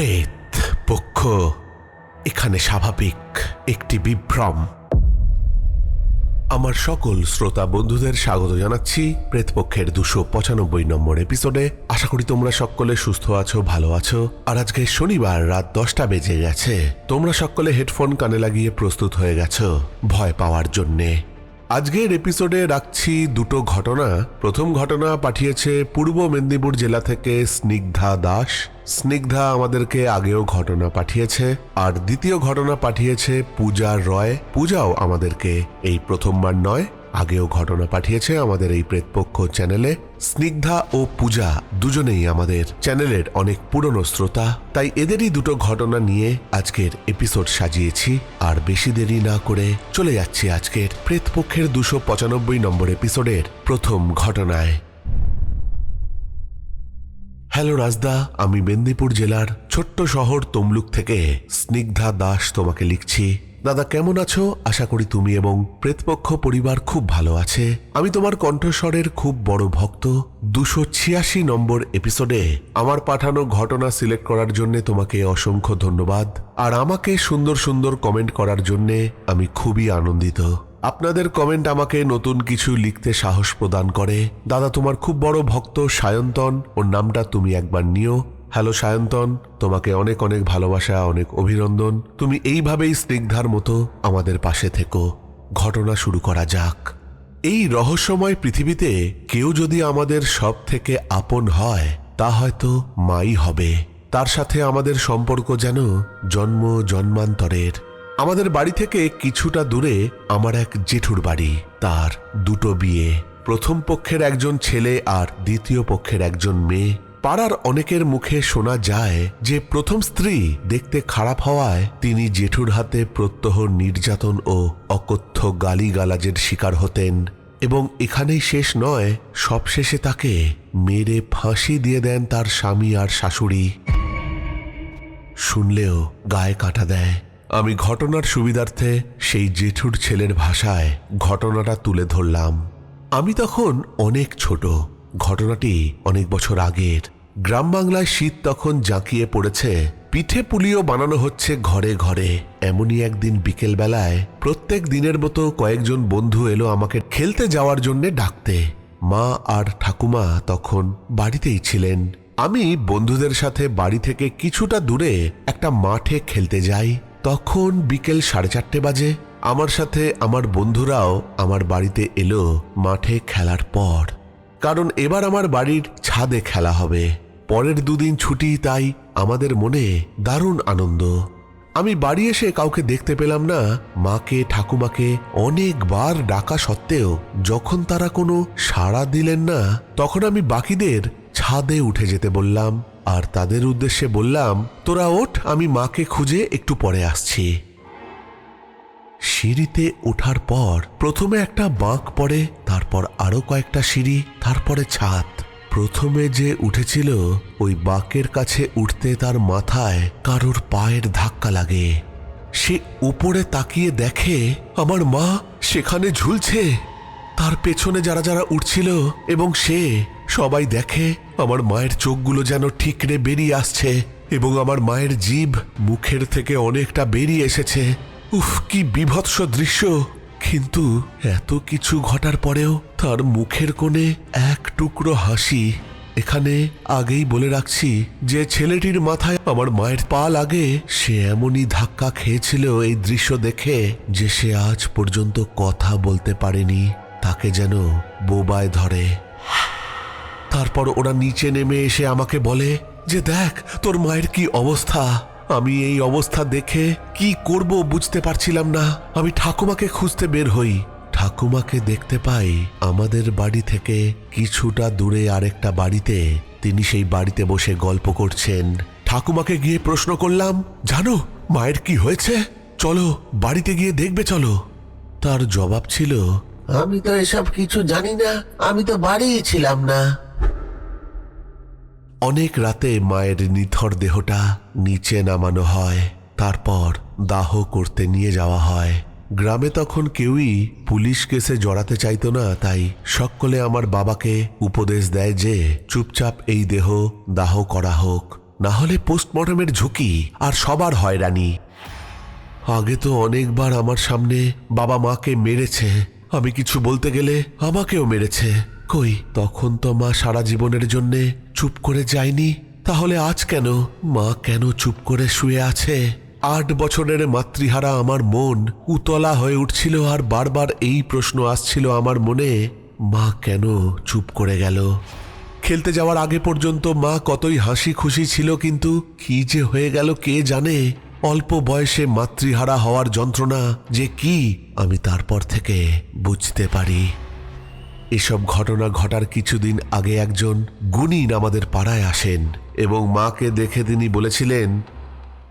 প্রেত পক্ষ, এখানে স্বাভাবিক একটি বিভ্রম। আমার সকল শ্রোতা বন্ধুদের স্বাগত জানাচ্ছি প্রেতপক্ষের দুশো পঁচানব্বই নম্বর এপিসোডে। আশা করি তোমরা সকলে সুস্থ আছো, ভালো আছো। আর আজকে শনিবার রাত দশটা বেজে গেছে। তোমরা সকলে হেডফোন কানে লাগিয়ে প্রস্তুত হয়ে গেছো। ভয় পাওয়ার জন্যে। আজকের এপিসোডে রাখছি দুটো ঘটনা। প্রথম ঘটনা পাঠিয়েছে পূর্ব মেদিনীপুর জেলা থেকে স্নিগ্ধা দাস। স্নিগ্ধা আমাদেরকে আগেও ঘটনা পাঠিয়েছে, আর দ্বিতীয় ঘটনা পাঠিয়েছে পূজা রয়। পূজাও আমাদেরকে এই প্রথমবার নয় আগেও ঘটনা পাঠিয়েছে আমাদের এই প্রেতপক্ষ চ্যানেলে। স্নিগ্ধা ও পূজা দুজনেই আমাদের চ্যানেলের অনেক পুরনো শ্রোতা। তাই এদেরই দুটো ঘটনা নিয়ে আজকের এপিসোড সাজিয়েছি। আর বেশি দেরি না করে চলে যাচ্ছি আজকের প্রেতপক্ষের দুশো পঁচানব্বই নম্বর এপিসোডের প্রথম ঘটনায়। হ্যালো রাজদা, আমি মেদিনীপুর জেলার ছোট্ট শহর তমলুক থেকে স্নিগ্ধা দাস তোমাকে লিখছি। দাদা কেমন আছো? আশা করি তুমি এবং প্রেতপক্ষ পরিবার খুব ভালো আছে। আমি তোমার কণ্ঠস্বরের খুব বড় ভক্ত। দুশো ছিয়াশি নম্বর এপিসোডে আমার পাঠানো ঘটনা সিলেক্ট করার জন্য তোমাকে অসংখ্য ধন্যবাদ। আর আমাকে সুন্দর সুন্দর কমেন্ট করার জন্যে আমি খুবই আনন্দিত। আপনাদের কমেন্ট আমাকে নতুন কিছু লিখতে সাহস প্রদান করে। দাদা, তোমার খুব বড় ভক্ত সায়ন্তন। ওর নামটা তুমি একবার নিও। হ্যালো সায়ন্তন, তোমাকে অনেক অনেক ভালোবাসা, অনেক অভিনন্দন। তুমি এইভাবেই স্নিগ্ধার মতো আমাদের পাশে থেকো। ঘটনা শুরু করা যাক। এই রহস্যময় পৃথিবীতে কেউ যদি আমাদের সব থেকে আপন হয়, তা হয়তো মাই হবে। তার সাথে আমাদের সম্পর্ক যেন জন্ম জন্মান্তরের। আমাদের বাড়ি থেকে কিছুটা দূরে আমার এক জেঠুর বাড়ি, তার দুটো বিয়ে। প্রথম পক্ষের একজন ছেলে আর দ্বিতীয় পক্ষের একজন মেয়ে। পাড়ার অনেকের মুখে শোনা যায় যে প্রথম স্ত্রী দেখতে খারাপ হওয়ায় তিনি জেঠুর হাতে প্রত্যহ নির্যাতন ও অকথ্য গালিগালাজের শিকার হতেন এবং এখানেই শেষ নয়, সবশেষে তাকে মেরে ফাঁসি দিয়ে দেন তার স্বামী আর শাশুড়ি। শুনলেও গায়ে কাটা দেয়। আমি ঘটনার সুবিধার্থে সেই জেঠুর ছেলের ভাষায় ঘটনাটা তুলে ধরলাম। আমি তখন অনেক ছোট। ঘটনাটি অনেক বছর আগের। গ্রাম বাংলায় শীত তখন জাঁকিয়ে পড়েছে। পিঠে পুলিও বানানো হচ্ছে ঘরে ঘরে। এমনই একদিন বিকেল বেলায় প্রত্যেক দিনের মতো কয়েকজন বন্ধু এলো আমাকে খেলতে যাওয়ার জন্য ডাকতে। মা আর ঠাকুমা তখন বাড়িতেই ছিলেন। আমি বন্ধুদের সাথে বাড়ি থেকে কিছুটা দূরে একটা মাঠে খেলতে যাই। তখন বিকেল সাড়ে চারটে বাজে। আমার সাথে আমার বন্ধুরাও আমার বাড়িতে এলো মাঠে খেলার পর। কারণ এবার আমার বাড়ির ছাদে খেলা হবে। পরের দুদিন ছুটি, তাই আমাদের মনে দারুণ আনন্দ। আমি বাড়ি এসে কাউকে দেখতে পেলাম না। মাকে, ঠাকুমাকে অনেকবার ডাকা সত্ত্বেও যখন তারা কোনো সাড়া দিলেন না, তখন আমি বাকিদের ছাদে উঠে যেতে বললাম। আর তাদের উদ্দেশ্যে বললাম, তোরা ওঠ, আমি মাকে খুঁজে একটু পরে আসছি। সিঁড়িতে ওঠার পর প্রথমে একটা বাঁক পড়ে, তারপর আরও কয়েকটা সিঁড়ি, তারপরে ছাদ। প্রথমে যে উঠেছিল, ওই বাঁকের কাছে উঠতে তার মাথায় কারোর পায়ের ধাক্কা লাগে। সে উপরে তাকিয়ে দেখে, আমার মা সেখানে ঝুলছে। তার পেছনে যারা যারা উঠছিল এবং সে সবাই দেখে, আমার মায়ের চোখগুলো যেন ঠিকরে বেরিয়ে আসছে এবং আমার মায়ের জীব মুখের থেকে অনেকটা বেরিয়ে এসেছে। উফ, কি বিভৎস দৃশ্য। কিন্তু এত কিছু ঘটার পরেও তার মুখের কোণে এক টুকরো হাসি। এখানে আগেই বলে রাখছি যে ছেলেটির মাথায় আমার মায়ের পা লাগে, সে এমনই ধাক্কা খেয়েছিল এই দৃশ্য দেখে যে সে আজ পর্যন্ত কথা বলতে পারেনি, তাকে যেন বোবায় ধরে। তারপর ওরা নিচে নেমে এসে আমাকে বলে যে, দেখ, তোর মায়ের কি অবস্থা? আমি এই অবস্থা দেখে কি করব বুঝতে পারছিলাম না। আমি ঠাকুমাকে খুঁজতে বের হই। ঠাকুমাকে দেখতে পাই আমাদের বাড়ি থেকে কিছুটা দূরে আরেকটা বাড়িতে তিনি সেই বাড়িতে বসে গল্প করছেন। ঠাকুমাকে গিয়ে প্রশ্ন করলাম, জানো, মায়ের কি হয়েছে? চলো, বাড়িতে গিয়ে দেখবে, চলো। তার জবাব ছিল, আমি তো এসব কিছু জানি না, আমি তো বাড়িই ছিলাম না। অনেক রাতে মায়ের নিথর দেহটা নিচে নামানো হয়, তারপর দাহ করতে নিয়ে যাওয়া হয়। গ্রামে তখন কেউই পুলিশ কেসে জড়াতে চাইতো না, তাই সকলে আমার বাবাকে উপদেশ দেয় যে চুপচাপ এই দেহ দাহ করা হোক। না হলে পোস্টমর্টমের ঝুঁকি আর সবার হয়রানি। আগে তো অনেকবার আমার সামনে বাবা মাকে মেরেছে। আমি কিছু বলতে গেলে আমাকেও মেরেছে। কই, তখন তো মা সারা জীবনের জন্যে চুপ করে যায়নি? তাহলে আজ কেন? মা কেন চুপ করে শুয়ে আছে? আট বছরের মাতৃহারা আমার মন উতলা হয়ে উঠছিল আর বারবার এই প্রশ্ন আসছিল আমার মনে। মা কেন চুপ করে গেল? খেলতে যাওয়ার আগে পর্যন্ত মা কতই হাসি খুশি ছিল, কিন্তু কি যে হয়ে গেল কে জানে? অল্প বয়সে মাতৃহারা হওয়ার যন্ত্রণা যে কি আমি তারপর থেকে বুঝতে পারি। এসব ঘটনা ঘটার কিছুদিন আগে একজন গুণিন আমাদের পাড়ায় আসেন এবং মাকে দেখে তিনি বলেছিলেন,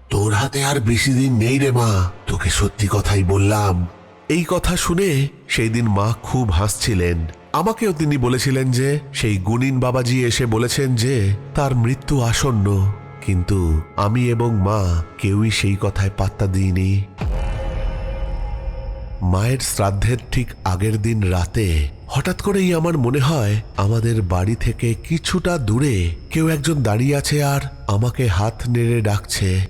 তোর হাতে আর বেশি দিন নেই রে মা, তোকে সত্যি কথাই বললাম। এই কথা শুনে সেই দিন মা খুব হাসছিলেন। আমাকেও তিনি বলেছিলেন যে, সেই গুণিন বাবাজি এসে বলেছেন যে, তার মৃত্যু আসন্ন, কিন্তু আমি এবং মা কেউই সেই কথায় পাত্তা দিইনি। মায়ের শ্রাদ্ধের ঠিক আগের দিন রাতে হঠাৎ করেই আমার মনে হয় আমাদের বাড়ি থেকে কিছুটা দূরে কেউ একজন দাঁড়িয়ে আছে আর আমাকে হাত নেড়ে ডাকছে।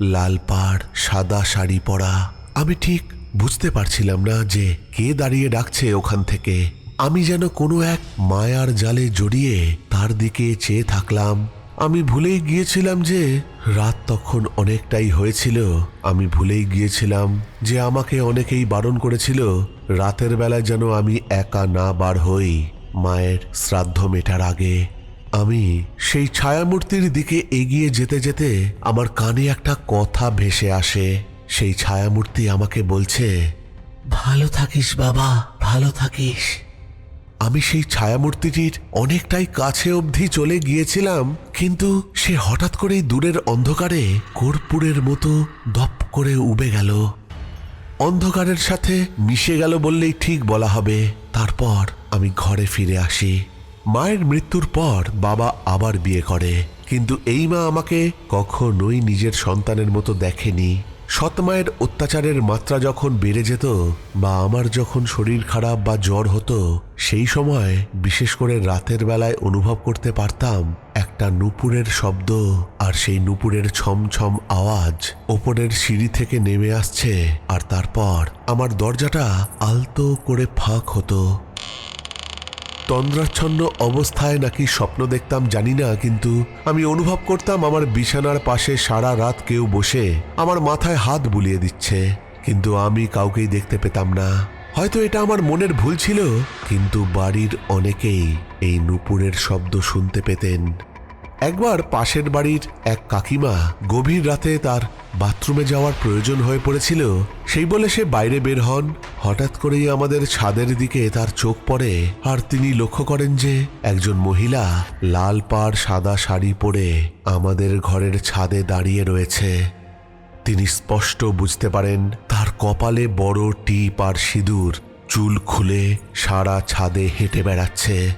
লাল পাড়, সাদা শাড়ি পরা। আমি ঠিক বুঝতে পারছিলাম না যে কে দাঁড়িয়ে ডাকছে ওখান থেকে। আমি যেন কোনো এক মায়ার জালে জড়িয়ে তার দিকে চেয়ে থাকলাম। আমি ভুলেই গিয়েছিলাম যে রাত তখন অনেকটাই হয়েছিল। আমি ভুলেই গিয়েছিলাম যে আমাকে অনেকেই বারণ করেছিল রাতের বেলায় যেন আমি একা না বার হই, মায়ের শ্রাদ্ধ মেটার আগে, আমি সেই ছায়ামূর্তির দিকে এগিয়ে যেতে যেতে আমার কানে একটা কথা ভেসে আসে। সেই ছায়ামূর্তি আমাকে বলছে, ভালো থাকিস বাবা, ভালো থাকিস। আমি সেই ছায়ামূর্তিটির অনেকটাই কাছে অবধি চলে গিয়েছিলাম, কিন্তু সে হঠাৎ করেই দূরের অন্ধকারে কর্পূরের মতো দপ করে উবে গেল। অন্ধকারের সাথে মিশে গেল বললেই ঠিক বলা হবে। তারপর আমি ঘরে ফিরে আসি। মায়ের মৃত্যুর পর বাবা আবার বিয়ে করে। কিন্তু এই মা আমাকে কখনোই নিজের সন্তানের মতো দেখেনি। সৎমায়ের অত্যাচারের মাত্রা যখন বেড়ে যেত বা আমার যখন শরীর খারাপ বা জ্বর হতো, সেই সময় বিশেষ করে রাতের বেলায় অনুভব করতে পারতাম একটা নুপুরের শব্দ আর সেই নুপুরের ছমছম আওয়াজ ওপরের সিঁড়ি থেকে নেমে আসছে আর তারপর আমার দরজাটা আলতো করে ফাঁক হতো। তন্দ্রাচ্ছন্ন অবস্থায় নাকি স্বপ্ন দেখতাম জানি না, কিন্তু আমি অনুভব করতাম আমার বিছানার পাশে সারা রাত কেউ বসে আমার মাথায় হাত বুলিয়ে দিচ্ছে, কিন্তু আমি কাউকেই দেখতে পেতাম না। হয়তো এটা আমার মনের ভুল ছিল, কিন্তু বাড়ির অনেকেই এই নুপুরের শব্দ শুনতে পেতেন। একবার পাশের বাড়ির এক কাকিমা গভীর রাতে তার বাথরুমে যাওয়ার প্রয়োজন হয়ে পড়েছিল, সেই বলে সে বাইরে বের হন। হঠাৎ করেই আমাদের ছাদের দিকে তার চোখ পড়ে আর তিনি লক্ষ্য করেন যে একজন মহিলা লাল পাড় সাদা শাড়ি পরে আমাদের ঘরের ছাদে দাঁড়িয়ে রয়েছে। তিনি স্পষ্ট বুঝতে পারেন তার কপালে বড় টিপ আর সিঁদুর, চুল খুলে সারা ছাদে হেঁটে বেড়াচ্ছে।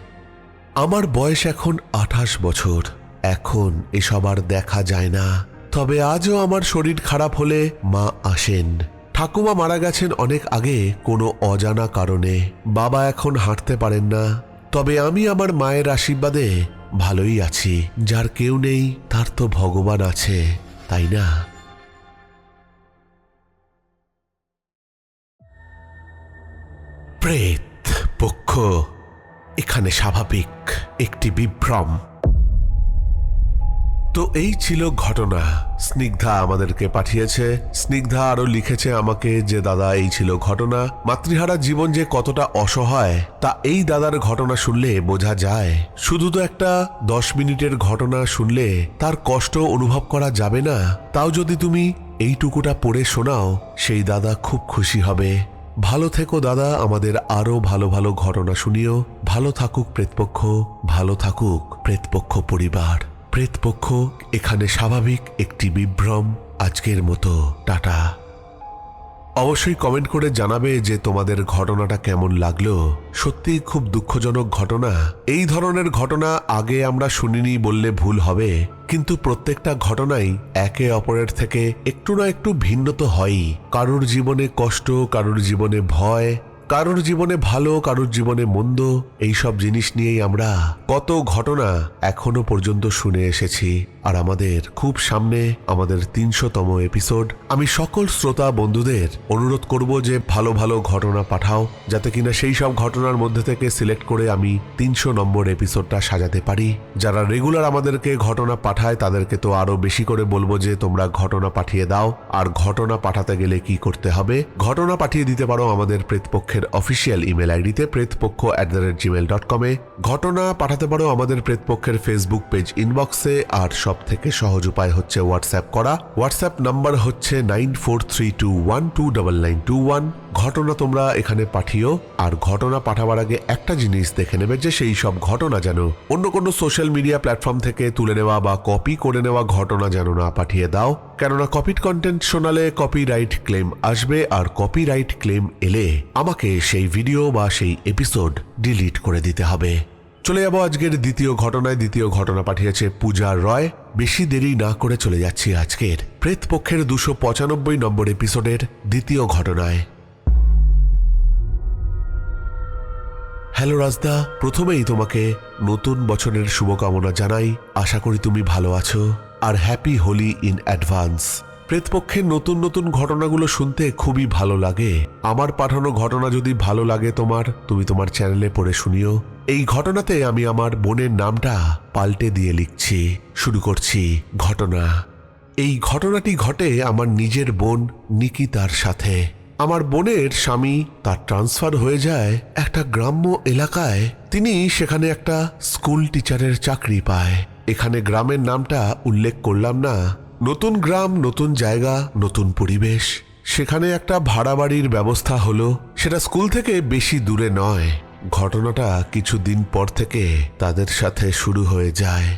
আমার বয়স এখন আঠাশ বছর। এখন এসব আর দেখা যায় না। তবে আজও আমার শরীর খারাপ হলে মা আসেন। ঠাকুমা মারা গেছেন অনেক আগে কোনো অজানা কারণে। বাবা এখন হাঁটতে পারেন না। তবে আমি আমার মায়ের আশীর্বাদে ভালোই আছি। যার কেউ নেই, তার তো ভগবান আছে, তাই না? প্রেত, পক্ষ, এখানে স্বাভাবিক। একটি বিভ্রম। তো এই ছিল ঘটনা। স্নিগ্ধা আমাদেরকে পাঠিয়েছে। স্নিগ্ধা আরও লিখেছে আমাকে যে, দাদা, এই ছিল ঘটনা। মাতৃহারা জীবন যে কতটা অসহায়, তা এই দাদার ঘটনা শুনলে বোঝা যায়। শুধু তো একটা দশ মিনিটের ঘটনা শুনলে তার কষ্ট অনুভব করা যাবে না। তাও যদি তুমি এইটুকুটা পড়ে শোনাও, সেই দাদা খুব খুশি হবে। ভালো থেকো দাদা, আমাদের আরও ভালো ভালো ঘটনা শুনিও। ভালো থাকুক প্রেতপক্ষ, ভালো থাকুক প্রেতপক্ষ পরিবার। প্রেতপক্ষ এখানে স্বাভাবিক একটি বিভ্রম আজকের মতো। টাটা। অবশ্যই কমেন্ট করে জানাবে যে তোমাদের ঘটনাটা কেমন লাগল। সত্যি খুব দুঃখজনক ঘটনা। এই ধরনের ঘটনা আগে আমরা শুনিনি বললে ভুল হবে, কিন্তু প্রত্যেকটা ঘটনাই একে অপরের থেকে একটু না একটু ভিন্ন তো হয়ই। কারোর জীবনে কষ্ট, কারোর জীবনে ভয় কারোর জীবনে ভালো, কারোর জীবনে মন্দ এই সব জিনিস নিয়েই আমরা কত ঘটনা এখনও পর্যন্ত শুনে এসেছি। আর আমাদের খুব সামনে আমাদের তিনশোতম এপিসোড। আমি সকল শ্রোতা বন্ধুদের অনুরোধ করব যে ভালো ভালো ঘটনা পাঠাও, যাতে কিনা সেই সব ঘটনার মধ্যে থেকে সিলেক্ট করে আমি তিনশো নম্বর এপিসোডটা সাজাতে পারি। যারা রেগুলার আমাদেরকে ঘটনা পাঠায়, তাদেরকে তো আরও বেশি করে বলব যে তোমরা ঘটনা পাঠিয়ে দাও। আর ঘটনা পাঠাতে গেলে কি করতে হবে? ঘটনা পাঠিয়ে দিতে পারো আমাদের প্রেতপক্ষের অফিসিয়াল ইমেল আইডিতে Pretpaksha at the rate Gmail dot কমে ঘটনা পাঠাতে পারো আমাদের প্রেতপক্ষের ফেসবুক পেজ ইনবক্সে আর সব থেকে সহজ উপায় হচ্ছে হোয়াটসঅ্যাপ করা। হোয়াটসঅ্যাপ নাম্বার হচ্ছে nine four three two one two double nine two one ঘটনা তোমরা এখানে পাঠিও। আর ঘটনা পাঠাবার আগে একটা জিনিস দেখে নেবে যে সেই সব ঘটনা যেন অন্য কোনো সোশ্যাল মিডিয়া প্ল্যাটফর্ম থেকে তুলে নেওয়া বা কপি করে নেওয়া ঘটনা যেন না পাঠিয়ে দাও। কেননা কপিড কন্টেন্ট শোনালে কপিরাইট ক্লেম আসবে। আর কপিরাইট ক্লেম এলে আমাকে সেই ভিডিও বা সেই এপিসোড ডিলিট করে দিতে হবে। চলে যাব আজকের দ্বিতীয় ঘটনায়। দ্বিতীয় ঘটনা পাঠিয়েছে পূজা রয়। বেশি দেরি না করে চলে যাচ্ছি আজকের প্রেতপক্ষের দুশো পঁচানব্বই নম্বর এপিসোডের দ্বিতীয় ঘটনায়। হ্যালো রাজদা, প্রথমেই তোমাকে নতুন বছরের শুভকামনা জানাই। আশা করি তুমি ভালো আছো। আর হ্যাপি হোলি ইন অ্যাডভান্স প্রেতপক্ষের নতুন নতুন ঘটনাগুলো শুনতে খুবই ভালো লাগে। আমার পাঠানো ঘটনা যদি ভালো লাগে তোমার, তুমি তোমার চ্যানেলে পড়ে শুনিও। এই ঘটনাতে আমি আমার বোনের নামটা পাল্টে দিয়ে লিখছি। শুরু করছি ঘটনা। এই ঘটনাটি ঘটে আমার নিজের বোন নিকিতার সাথে। আমার বোনের স্বামী তার ট্রান্সফার হয়ে যায় একটা গ্রাম্য এলাকায়। তিনি সেখানে একটা স্কুল টিচারের চাকরি পায়। এখানে গ্রামের নামটা উল্লেখ করলাম না। নতুন গ্রাম, নতুন জায়গা, নতুন পরিবেশ। সেখানে একটা ভাড়া বাড়ির ব্যবস্থা হলো। সেটা স্কুল থেকে বেশি দূরে নয়। ঘটনাটা কিছুদিন পর থেকে তাদের সাথে শুরু হয়ে যায়।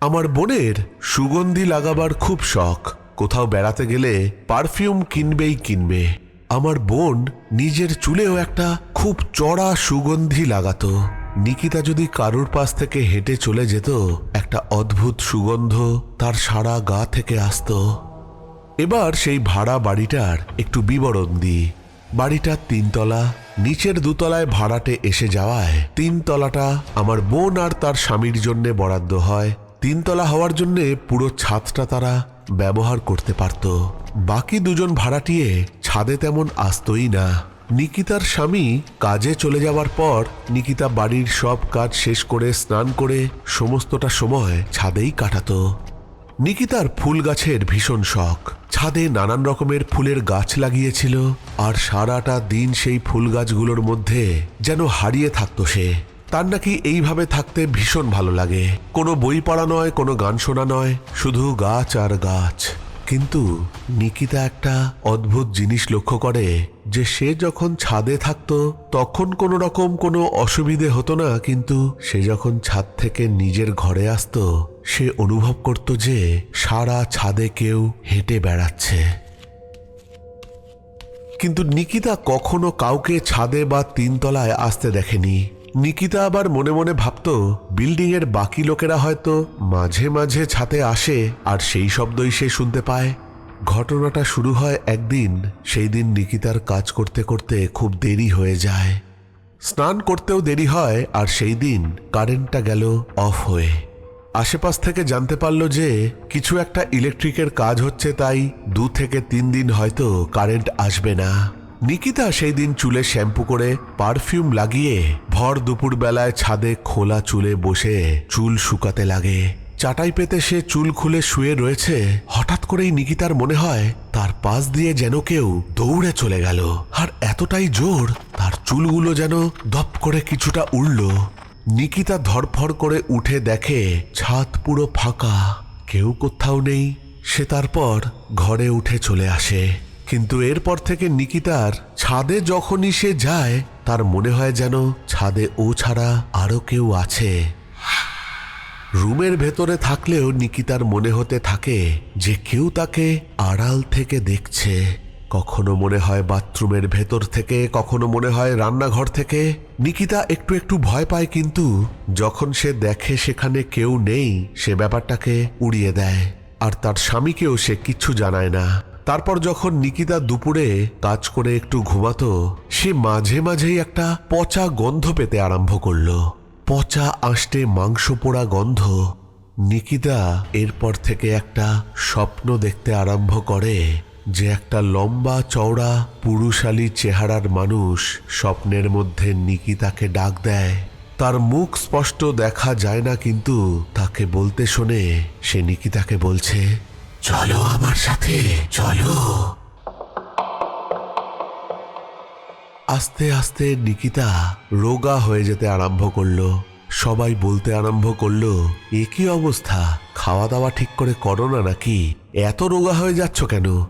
আমার বোনের সুগন্ধি লাগাবার খুব শখ। কোথাও বেড়াতে গেলে পারফিউম কিনবেই কিনবে। আমার বোন নিজের চুলেও একটা খুব চড়া সুগন্ধি লাগাতো। নিকিতা যদি কারোর পাশ থেকে হেঁটে চলে যেত, একটা অদ্ভুত সুগন্ধ তার সারা গা থেকে আসতো। এবার সেই ভাড়া বাড়িটার একটু বিবরণ দিই। বাড়িটা তিনতলা, নিচের দুতলায় ভাড়াটে এসে যাওয়ায় তিনতলাটা আমার বোন আর তার স্বামীর জন্য বরাদ্দ হয়। তিনতলা হওয়ার জন্যে পুরো ছাদটা তারা ব্যবহার করতে পারত। বাকি দুজন ভাড়াটিয়ে ছাদে তেমন আসতই না। নিকিতার স্বামী কাজে চলে যাওয়ার পর নিকিতা বাড়ির সব কাজ শেষ করে স্নান করে সমস্তটা সময় ছাদেই কাটাতো। নিকিতার ফুল গাছের ভীষণ শখ। ছাদে নানান রকমের ফুলের গাছ লাগিয়েছিল আর সারাটা দিন সেই ফুল গাছগুলোর মধ্যে যেন হারিয়ে থাকতো সে। তার নাকি এইভাবে থাকতে ভীষণ ভালো লাগে। কোনো বই পড়া নয়, কোনো গান শোনা নয়, শুধু গাছ আর গাছ। কিন্তু নিকিতা একটা অদ্ভুত জিনিস লক্ষ্য করে যে সে যখন ছাদে থাকতো, তখন কোনো রকম কোনো অসুবিধে হতো না, কিন্তু সে যখন ছাদ থেকে নিজের ঘরে আসতো, সে অনুভব করত যে সারা ছাদে কেউ হেঁটে বেড়াচ্ছে। কিন্তু নিকিতা কখনো কাউকে ছাদে বা তিনতলায় আসতে দেখেনি। নিকিতা আবার মনে মনে ভাবতো বিল্ডিং এর বাকি লোকেরা হয়তো মাঝে মাঝে ছাতে আসে আর সেই শব্দই সে শুনতে পায়। ঘটনাটা শুরু হয় একদিন, সেই দিন নিকিতার কাজ করতে করতে খুব দেরি হয়ে যায়। স্নান করতেও দেরি হয় আর সেই দিন কারেন্টটা গেল অফ হয়ে। আশেপাশ থেকে জানতে পারল যে কিছু একটা ইলেকট্রিকের কাজ হচ্ছে, তাই দু থেকে তিন দিন হয়তো কারেন্ট আসবে না। নিকিতা সেই দিন চুলে শ্যাম্পু করে পারফিউম লাগিয়ে ভর দুপুর বেলায় ছাদে খোলা চুলে বসে চুল শুকাতে লাগে। চাটাই পেতে সে চুল খুলে শুয়ে রয়েছে। হঠাৎ করেই নিকিতার মনে হয়, তার পাশ দিয়ে যেন কেউ দৌড়ে চলে গেল। আর এতটাই জোর, তার চুলগুলো যেন দপ করে কিছুটা উড়ল। নিকিতা ধরফর করে উঠে দেখে ছাদ পুরো ফাঁকা, কেউ কোথাও নেই। সে তারপর ঘরে উঠে চলে আসে। কিন্তু এরপর থেকে নিকিতার ছাদে যখনই সে যায়, তার মনে হয় যেন ছাদে ও ছাড়া আরও কেউ আছে। রুমের ভেতরে থাকলেও নিকিতার মনে হতে থাকে যে কেউ তাকে আড়াল থেকে দেখছে। কখনো মনে হয় বাথরুমের ভেতর থেকে, কখনো মনে হয় রান্নাঘর থেকে। নিকিতা একটু একটু ভয় পায় কিন্তু যখন সে দেখে সেখানে কেউ নেই, সে ব্যাপারটাকে উড়িয়ে দেয়। আর তার স্বামীকেও সে কিচ্ছু জানায় না। তারপর যখন নিকিতা দুপুরে কাজ করে একটু ঘুমাতো, সে মাঝে মাঝেই একটা পচা গন্ধ পেতে আরম্ভ করল। পচা আষ্টে মাংস পোড়া গন্ধ নিকিতা এরপর থেকে একটা স্বপ্ন দেখতে আরম্ভ করে যে একটা লম্বা চওড়া পুরুষালী চেহারার মানুষ স্বপ্নের মধ্যে নিকিতাকে ডাক দেয়। তার মুখ স্পষ্ট দেখা যায় না, কিন্তু তাকে বলতে শোনে। সে নিকিতাকে বলছে চলো আমার সাথে, চলো। আস্তে আস্তে নিকিতা রোগা হয়ে যেতে আরম্ভ করল। সবাই বলতে আরম্ভ করল, এ কি অবস্থা? খাওয়া দাওয়া ঠিক করে করো না নাকি? এত রোগা হয়ে যাচ্ছ কেন?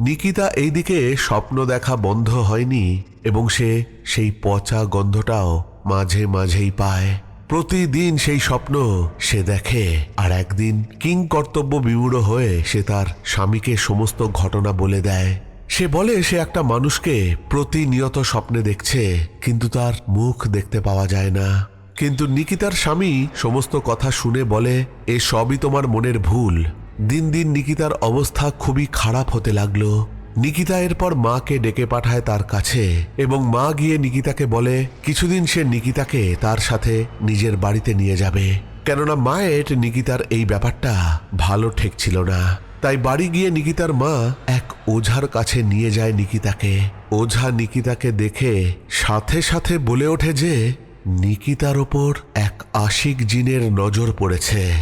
নিকিতা এইদিকে স্বপ্ন দেখা বন্ধ হয়নি এবং সে সেই পচা গন্ধটাও মাঝে মাঝেই পায়। প্রতিদিন সেই স্বপ্ন সে দেখে, আর একদিন কিং কর্তব্য বিমূঢ় হয়ে সে তার স্বামীকে সমস্ত ঘটনা বলে দেয়। সে বলে, সে একটা মানুষকে প্রতিনিয়ত স্বপ্নে দেখছে, কিন্তু তার মুখ দেখতে পাওয়া যায় না। কিন্তু নিকিতার স্বামী সমস্ত কথা শুনে বলে, এ সবই তোমার মনের ভুল। দিন দিন নিকিতার অবস্থা খুবই খারাপ হতে লাগল। নিকিতা এরপর মাকে ডেকে পাঠায় তার কাছে এবং মা গিয়ে নিকিতাকে বলে, কিছুদিন সে নিকিতাকে তার সাথে নিজের বাড়িতে নিয়ে যাবে। কেননা মায়ের নিকিতার এই ব্যাপারটা ভালো ঠেকছিল না। তাই বাড়ি গিয়ে নিকিতার মা এক ওঝার কাছে নিয়ে যায় নিকিতাকে। ওঝা নিকিতাকে দেখে সাথে সাথে বলে ওঠে যে, নিকিতার ওপর এক আশিক জিনের নজর পড়েছে।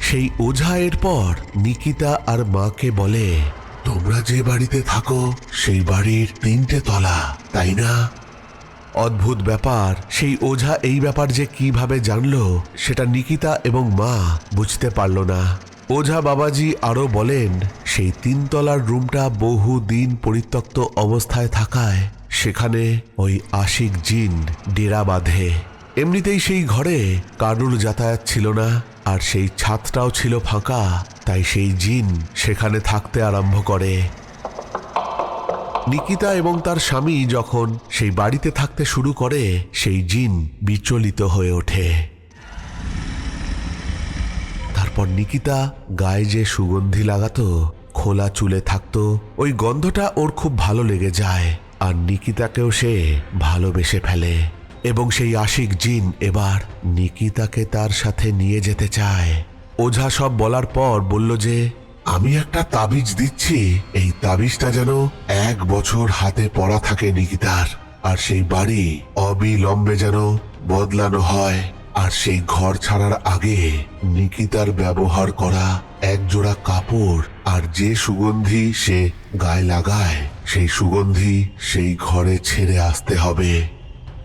সেই ওঝা এরপর নিকিতা আর মাকে বলে তোমরা যে বাড়িতে থাকো, সেই বাড়ির তিনটে তলা, তাই না? অদ্ভুত ব্যাপার, সেই ওঝা এই ব্যাপার যে কীভাবে জানলো, সেটা নিকিতা এবং মা বুঝতে পারল না। ওঝা বাবাজি আরও বলেন, সেই তিনতলার রুমটা বহু দিন পরিত্যক্ত অবস্থায় থাকায়, সেখানে ওই আশিক জিন ডেরা বাঁধে। এমনিতেই সেই ঘরে কারুর যাতায়াত ছিল না। আর সেই ছাদটাও ছিল ফাঁকা, তাই সেই জিন সেখানে থাকতে আরম্ভ করে। নিকিতা এবং তার স্বামী যখন সেই বাড়িতে থাকতে শুরু করে, সেই জিন বিচলিত হয়ে ওঠে। তারপর নিকিতা গায়ে যে সুগন্ধি লাগাতো, খোলা চুলে থাকতো, ওই গন্ধটা ওর খুব ভালো লেগে যায়, আর নিকিতাকেও সে ভালোবেসে ফেলে। এবং সেই আশিক জিন এবার নিকিতাকে তার সাথে নিয়ে যেতে চায়। ওঝা সব বলার পর বলল যে, আমি একটা তাবিজ দিচ্ছি। এই তাবিজটা যেন এক বছর হাতে পড়া থাকে নিকিতার। আর সেই বাড়ি অবিলম্বে যেন বদলানো হয়। আর সেই ঘর ছাড়ার আগে নিকিতার ব্যবহার করা এক জোড়া কাপড় আর যে সুগন্ধি সে গায়ে লাগায়, সেই সুগন্ধি সেই ঘরে ছেড়ে আসতে হবে।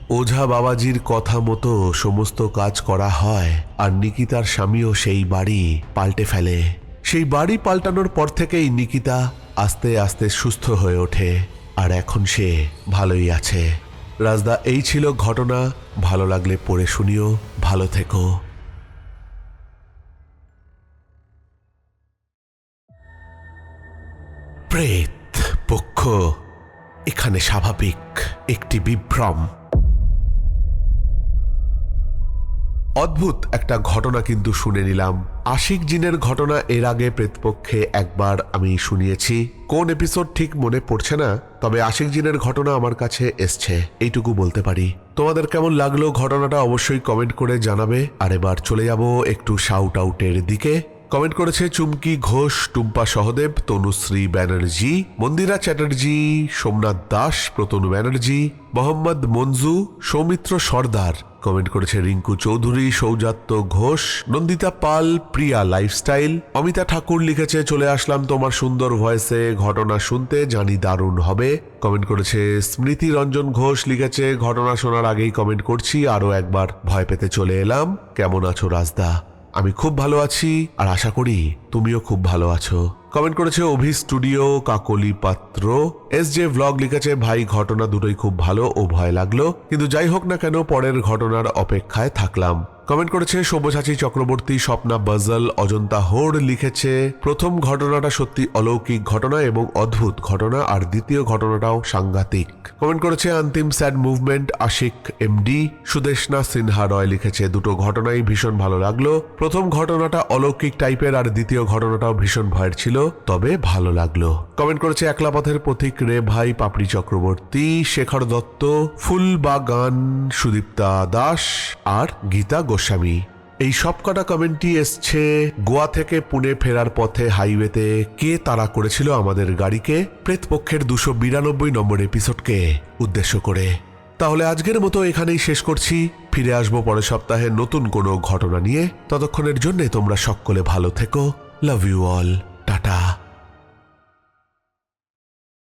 ওঝা বাবাজির কথা মতো সমস্ত কাজ করা হয় আর নিকিতার স্বামীও সেই বাড়ি পাল্টে ফেলে। সেই বাড়ি পাল্টানোর পর থেকেই নিকিতা আস্তে আস্তে সুস্থ হয়ে ওঠে আর এখন সে ভালোই আছে। রাজদা, এই ছিল ঘটনা। ভালো লাগলে পড়ে শুনিও। ভালো থেকো। প্রেত, পক্ষ, এখানে স্বাভাবিক একটি বিভ্রম। অদ্ভুত একটা ঘটনা কিন্তু শুনে নিলাম। আশিক জিনের ঘটনা এর আগে প্রেতপক্ষে একবার আমি শুনিয়েছি। কোন এপিসোড ঠিক মনে পড়ছে না, তবে আশিক জিনের ঘটনা আমার কাছে এসছে। এইটুকু বলতে পারি। তোমাদের কেমন লাগল ঘটনাটা অবশ্যই কমেন্ট করে জানাবে। আর এবার চলে যাব একটু শাউট আউটের দিকে। কমেন্ট করেছে চুমকি ঘোষ, টুম্পা সহদেব, তনুশ্রী ব্যানার্জি, মন্দিরা চ্যাটার্জি, সোমনাথ দাস প্রতনু ব্যানার্জি, মোহাম্মদ মঞ্জু, সৌমিত্র সর্দার। কমেন্ট করেছে রিঙ্কু চৌধুরী, সৌজাত্য ঘোষ, নন্দিতা পাল, প্রিয়া লাইফস্টাইল। অমিতা ঠাকুর লিখেছে, চলে আসলাম তোমার সুন্দর ভয়েসে, ঘটনা শুনতে, জানি দারুণ হবে। কমেন্ট করেছে, স্মৃতি রঞ্জন ঘোষ লিখেছে, ঘটনা শোনার আগেই কমেন্ট করছি আরও একবার ভয় পেতে চলে এলাম। কেমন আছো রাজদা? আমি খুব ভালো আছি, আর আশা করি তুমিও খুব ভালো আছো। কমেন্ট করেছে অভি স্টুডিও কাকলি পাত্র। এস জে ব্লগ লিখেছে, ভাই, ঘটনা দুটোই খুব ভালো ও ভয় লাগল। কিন্তু যাই হোক না কেন, পরের ঘটনার অপেক্ষায় থাকলাম। কমেন্ট করেছে, সব্যসাচী চক্রবর্তী, স্বপ্না বাজল, অজন্তা হোড লিখেছে, প্রথম ঘটনাটা সত্যি অলৌকিক ঘটনা এবং অদ্ভুত ঘটনা, আর দ্বিতীয় ঘটনাটাও সাংঘাতিক। কমেন্ট করেছে Antim sad movement, Ashiq MD Sudeshna Sinha Roy লিখেছে, দুটো ঘটনাই ভীষণ ভালো লাগল। প্রথম ঘটনাটা অলৌকিক টাইপের, আর দ্বিতীয় ঘটনাটাও ভীষণ ভয়ের ছিল, তবে ভালো লাগল। কমেন্ট করেছে, একলা পথের পথিক রে ভাই, পাপড়ি চক্রবর্তী, শেখর দত্ত ফুল বা গান সুদীপ্তা দাস, আর গীতা গোস্বামী, এই সবকটা কমেন্টই এসছে গোয়া থেকে পুনে ফেরার পথে হাইওয়েতে। কে তাড়া করেছিল আমাদের গাড়িকে? প্রেতপক্ষের দুশো বিরানব্বই নম্বর এপিসোডকে উদ্দেশ্য করে। তাহলে আজকের মতো এখানেই শেষ করছি। ফিরে আসব পরের সপ্তাহে নতুন কোনো ঘটনা নিয়ে। ততক্ষণের জন্যে তোমরা সকলে ভালো থেকো। Love you all tata.